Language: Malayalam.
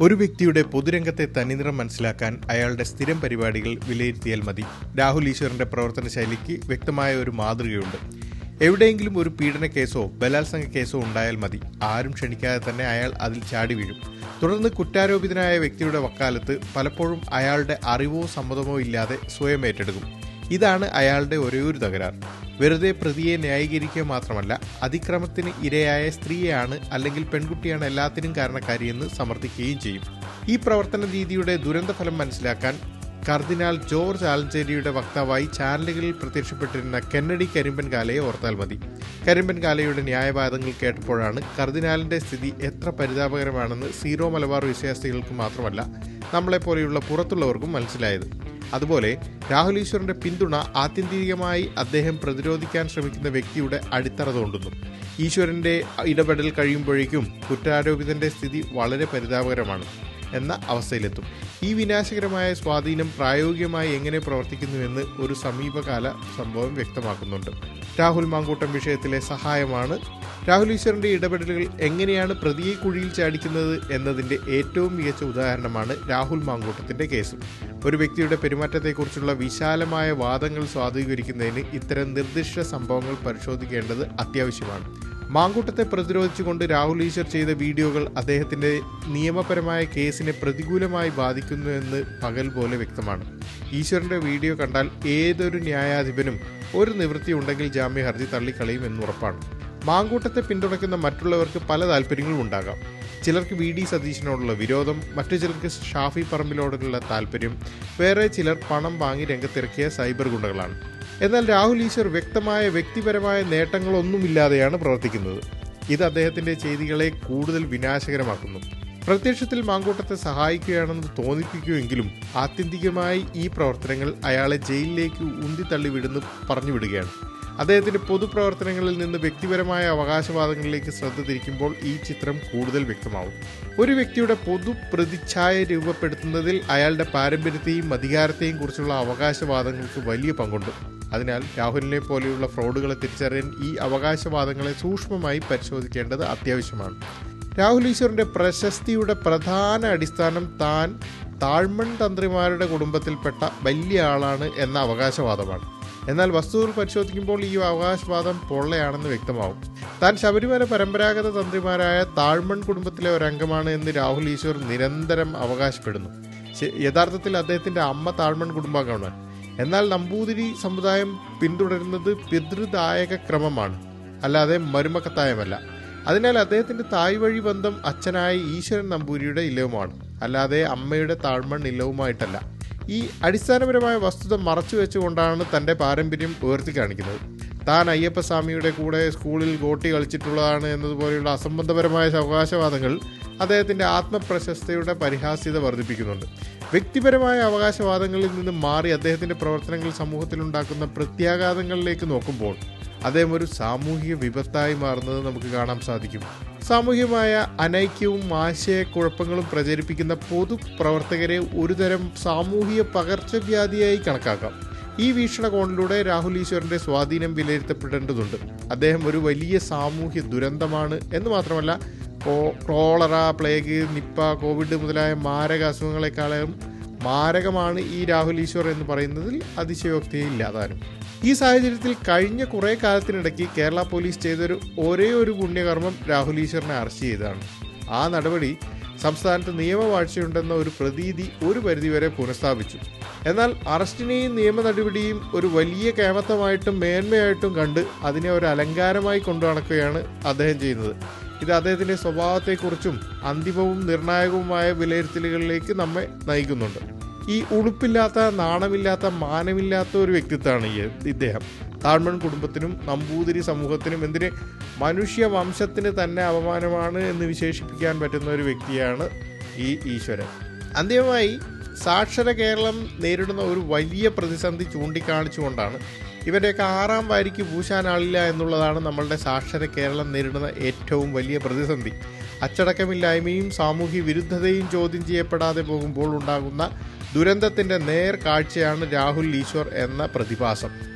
ഒരു വ്യക്തിയുടെ പൊതുരംഗത്തെ തനിനിറം മനസ്സിലാക്കാൻ അയാളുടെ സ്ഥിരം പരിപാടികൾ വിലയിരുത്തിയാൽ മതി. രാഹുൽ ഈശ്വറിന്റെ പ്രവർത്തന ശൈലിക്ക് വ്യക്തമായ ഒരു മാതൃകയുണ്ട്. എവിടെയെങ്കിലും ഒരു പീഡന കേസോ ബലാത്സംഗ കേസോ ഉണ്ടായാൽ മതി. ആരും ക്ഷണിക്കാതെ തന്നെ അയാൾ അതിൽ ചാടി വീഴും. തുടർന്ന് കുറ്റാരോപിതനായ വ്യക്തിയുടെ വക്കാലത്ത് പലപ്പോഴും അയാളുടെ അറിവോ സമ്മതമോ ഇല്ലാതെ സ്വയം ഏറ്റെടുക്കും. ഇതാണ് അയാളുടെ ഒരേ ഒരു തകരാർ. വെറുതെ പ്രതിയെ ന്യായീകരിക്കുക മാത്രമല്ല അതിക്രമത്തിന് ഇരയായ സ്ത്രീയാണ് അല്ലെങ്കിൽ പെൺകുട്ടിയാണ് എല്ലാത്തിനും കാരണക്കാരിയെന്ന് സമർത്ഥിക്കുകയും ചെയ്യും. ഈ പ്രവർത്തന രീതിയുടെ ദുരന്തഫലം മനസ്സിലാക്കാൻ കർദിനാൾ ജോർജ് ആലഞ്ചേരിയുടെ വക്താവായി ചാനലുകളിൽ പ്രത്യക്ഷപ്പെട്ടിരുന്ന കെന്നഡി കരിമ്പൻ കാലയെ ഓർത്താൽ മതി. കരിമ്പൻ കാലയുടെ ന്യായവാദങ്ങൾ കേട്ടപ്പോഴാണ് കർദിനാലിന്റെ സ്ഥിതി എത്ര പരിതാപകരമാണെന്ന് സീറോ മലബാർ വിശ്വാസികൾക്ക് മാത്രമല്ല നമ്മളെപ്പോലെയുള്ള പുറത്തുള്ളവർക്കും മനസ്സിലായത്. അതുപോലെ രാഹുൽ ഈശ്വറിന്റെ പിന്തുണ ആത്യന്തികമായി അദ്ദേഹം പ്രതിരോധിക്കാൻ ശ്രമിക്കുന്ന വ്യക്തിയുടെ അടിത്തറ തോണ്ടുന്നു. ഈശ്വരന്റെ ഇടപെടൽ കഴിയുമ്പോഴേക്കും കുറ്റാരോപിതന്റെ സ്ഥിതി വളരെ പരിതാപകരമാണ് എന്ന അവസ്ഥയിലെത്തും. ഈ വിനാശകരമായ സ്വാധീനം പ്രായോഗികമായി എങ്ങനെ പ്രവർത്തിക്കുന്നുവെന്ന് ഒരു സമീപകാല സംഭവം വ്യക്തമാക്കുന്നുണ്ട്. രാഹുൽ മാങ്കൂട്ടം വിഷയത്തിലെ സഹായമാണ് രാഹുൽ ഈശ്വറിന്റെ ഇടപെടലുകൾ എങ്ങനെയാണ് പ്രതിയെ കുഴിയിൽ ചാടിക്കുന്നത് എന്നതിന്റെ ഏറ്റവും മികച്ച ഉദാഹരണമാണ് രാഹുൽ മാങ്കൂട്ടത്തിന്റെ കേസ്. ഒരു വ്യക്തിയുടെ പെരുമാറ്റത്തെക്കുറിച്ചുള്ള വിശാലമായ വാദങ്ങൾ സ്വാധീകരിക്കുന്നതിന് ഇത്തരം നിർദ്ദിഷ്ട സംഭവങ്ങൾ പരിശോധിക്കേണ്ടത് അത്യാവശ്യമാണ്. മാങ്കൂട്ടത്തെ പ്രതിരോധിച്ചുകൊണ്ട് രാഹുൽ ഈശ്വർ ചെയ്ത വീഡിയോകൾ അദ്ദേഹത്തിന്റെ നിയമപരമായ കേസിനെ പ്രതികൂലമായി ബാധിക്കുന്നുവെന്ന് പകൽ പോലെ വ്യക്തമാണ്. ഈശ്വറിന്റെ വീഡിയോ കണ്ടാൽ ഏതൊരു ന്യായാധിപനും ഒരു നിവൃത്തി ഉണ്ടെങ്കിൽ ജാമ്യ ഹർജി തള്ളിക്കളയും എന്നുറപ്പാണ് മാങ്കൂട്ടത്തെ പിന്തുണയ്ക്കുന്ന മറ്റുള്ളവർക്ക് പല താല്പര്യങ്ങളും ഉണ്ടാകാം. ചിലർക്ക് വി. ഡി. സതീശനോടുള്ള വിരോധം മറ്റു ചിലർക്ക് ഷാഫി പറമ്പിലോടുള്ള താല്പര്യം വേറെ ചിലർ പണം വാങ്ങി രംഗത്തിറക്കിയ സൈബർ ഗുണ്ടകളാണ്. എന്നാൽ രാഹുൽ ഈശ്വർ വ്യക്തമായ വ്യക്തിപരമായ നേട്ടങ്ങളൊന്നുമില്ലാതെയാണ് പ്രവർത്തിക്കുന്നത്. ഇത് അദ്ദേഹത്തിന്റെ ചെയ്തികളെ കൂടുതൽ വിനാശകരമാക്കുന്നു. പ്രത്യക്ഷത്തിൽ മാങ്കൂട്ടത്തെ സഹായിക്കുകയാണെന്ന് തോന്നിപ്പിക്കുമെങ്കിലും ആത്യന്തികമായി ഈ പ്രവർത്തനങ്ങൾ അയാളെ ജയിലിലേക്ക് ഉന്തിത്തള്ളി പറഞ്ഞുവിടുകയാണ്. പറഞ്ഞു വിടുകയാണ് അദ്ദേഹത്തിന്റെ പൊതുപ്രവർത്തനങ്ങളിൽ നിന്ന് വ്യക്തിപരമായ അവകാശവാദങ്ങളിലേക്ക് ശ്രദ്ധ തിരിക്കുമ്പോൾ ഈ ചിത്രം കൂടുതൽ വ്യക്തമാവും. ഒരു വ്യക്തിയുടെ പൊതു പ്രതിച്ഛായ രൂപപ്പെടുത്തുന്നതിൽ അയാളുടെ പാരമ്പര്യത്തെയും അധികാരത്തെയും കുറിച്ചുള്ള അവകാശവാദങ്ങൾക്ക് വലിയ പങ്കുണ്ട്. അതിനാൽ രാഹുലിനെ പോലെയുള്ള ഫ്രോഡുകളെ തിരിച്ചറിയാൻ ഈ അവകാശവാദങ്ങളെ സൂക്ഷ്മമായി പരിശോധിക്കേണ്ടത് അത്യാവശ്യമാണ്. രാഹുൽ ഈശ്വറിന്റെ പ്രശസ്തിയുടെ പ്രധാന അടിസ്ഥാനം താൻ താഴ്മൺ തന്ത്രിമാരുടെ കുടുംബത്തിൽപ്പെട്ട വലിയ ആളാണ് എന്ന അവകാശവാദമാണ്. എന്നാൽ വസ്തുതകൾ പരിശോധിക്കുമ്പോൾ ഈ അവകാശവാദം പൊള്ളയാണെന്ന് വ്യക്തമാവും. താൻ ശബരിമല പരമ്പരാഗത തന്ത്രിമാരായ താഴ്മൺ കുടുംബത്തിലെ ഒരംഗമാണ് എന്ന് രാഹുൽ ഈശ്വർ നിരന്തരം അവകാശപ്പെടുന്നു. യഥാർത്ഥത്തിൽ അദ്ദേഹത്തിന്റെ അമ്മ താഴ്മൺ കുടുംബാംഗമാണ്. എന്നാൽ നമ്പൂതിരി സമുദായം പിന്തുടരുന്നത് പിതൃദായക ക്രമമാണ്. അല്ലാതെ മരുമക്കത്തായമല്ല അതിനാൽ അദ്ദേഹത്തിന്റെ തായ് വഴി ബന്ധം അച്ഛനായ ഈശ്വരൻ നമ്പൂരിയുടെ ഇല്ലവുമാണ് അല്ലാതെ അമ്മയുടെ താഴ്മൺ ഇല്ലവുമായിട്ടല്ല ഈ അടിസ്ഥാനപരമായ വസ്തുത മറച്ചു വെച്ചുകൊണ്ടാണ് തന്റെ പാരമ്പര്യം ഉയർത്തി കാണിക്കുന്നത്. താൻ അയ്യപ്പസ്വാമിയുടെ കൂടെ സ്കൂളിൽ ഗോട്ടി കളിച്ചിട്ടുള്ളതാണ് എന്നതുപോലെയുള്ള അസംബന്ധപരമായ അവകാശവാദങ്ങൾ അദ്ദേഹത്തിന്റെ ആത്മപ്രശസ്തയുടെ പരിഹാസ്യത വർദ്ധിപ്പിക്കുന്നുണ്ട്. വ്യക്തിപരമായ അവകാശവാദങ്ങളിൽ നിന്ന് മാറി അദ്ദേഹത്തിന്റെ പ്രവർത്തനങ്ങൾ സമൂഹത്തിലുണ്ടാക്കുന്ന പ്രത്യാഘാതങ്ങളിലേക്ക് നോക്കുമ്പോൾ അദ്ദേഹം ഒരു സാമൂഹിക വിപത്തായി മാറുന്നത് നമുക്ക് കാണാൻ സാധിക്കും. സാമൂഹികമായ അനൈക്യവും ആശയക്കുഴപ്പങ്ങളും പ്രചരിപ്പിക്കുന്ന പൊതുപ്രവർത്തകരെ ഒരുതരം സാമൂഹിക പകർച്ചവ്യാധിയായി കണക്കാക്കാം. ഈ വീക്ഷണകോണിലൂടെ രാഹുൽ ഈശ്വറിന്റെ സ്വാധീനം വിലയിരുത്തപ്പെടേണ്ടതുണ്ട്. അദ്ദേഹം ഒരു വലിയ സാമൂഹ്യ ദുരന്തമാണ് എന്ന് മാത്രമല്ല കോളറ പ്ലേഗ് നിപ്പ കോവിഡ് മുതലായ മാരക അസുഖങ്ങളെക്കാളും മാരകമാണ് ഈ രാഹുൽ ഈശ്വർ എന്ന് പറയുന്നതിൽ അതിശയോക്തിയെ ഇല്ലാതാനും. ഈ സാഹചര്യത്തിൽ കഴിഞ്ഞ കുറേ കാലത്തിനിടയ്ക്ക് കേരള പോലീസ് ചെയ്തൊരു ഒരേ ഒരു പുണ്യകർമ്മം രാഹുൽ ഈശ്വറിനെ അറസ്റ്റ് ചെയ്തതാണ്. ആ നടപടി സംസ്ഥാനത്ത് നിയമവാഴ്ചയുണ്ടെന്ന ഒരു പ്രതീതി ഒരു പരിധിവരെ പുനഃസ്ഥാപിച്ചു. എന്നാൽ അറസ്റ്റിനെയും നിയമ നടപടിയും ഒരു വലിയ കേമത്തമായിട്ടും മേന്മയായിട്ടും കണ്ട് അതിനെ ഒരു അലങ്കാരമായി കൊണ്ടു നടക്കുകയാണ് അദ്ദേഹം ചെയ്യുന്നത്. ഇത് അദ്ദേഹത്തിന്റെ സ്വഭാവത്തെക്കുറിച്ചും അന്തിമവും നിർണായകവുമായ വിലയിരുത്തലുകളിലേക്ക് നമ്മെ നയിക്കുന്നുണ്ട്. ഈ ഉളുപ്പില്ലാത്ത നാണമില്ലാത്ത മാനമില്ലാത്ത ഒരു വ്യക്തിത്വമാണ് ഇദ്ദേഹം. താഴ്മൺ കുടുംബത്തിനും നമ്പൂതിരി സമൂഹത്തിനും എന്തിന് മനുഷ്യ വംശത്തിന് തന്നെ അപമാനമാണ് എന്ന് വിശേഷിപ്പിക്കാൻ പറ്റുന്ന ഒരു വ്യക്തിയാണ് ഈ ഈശ്വരൻ. അന്തിമമായി സാക്ഷര കേരളം നേരിടുന്ന ഒരു വലിയ പ്രതിസന്ധി ചൂണ്ടിക്കാണിച്ചുകൊണ്ടാണ് ഇവരുടെയൊക്കെ ആറാം വാരിക്ക് പൂശാനാളില്ല എന്നുള്ളതാണ് നമ്മളുടെ സാക്ഷര കേരളം നേരിടുന്ന ഏറ്റവും വലിയ പ്രതിസന്ധി. അച്ചടക്കമില്ലായ്മയും സാമൂഹ്യ വിരുദ്ധതയും ചോദ്യം ചെയ്യപ്പെടാതെ പോകുമ്പോൾ ഉണ്ടാകുന്ന ദുരന്തത്തിന്റെ നേർ കാഴ്ചയാണ് രാഹുൽ ഈശ്വർ എന്ന പ്രതിഭാസം.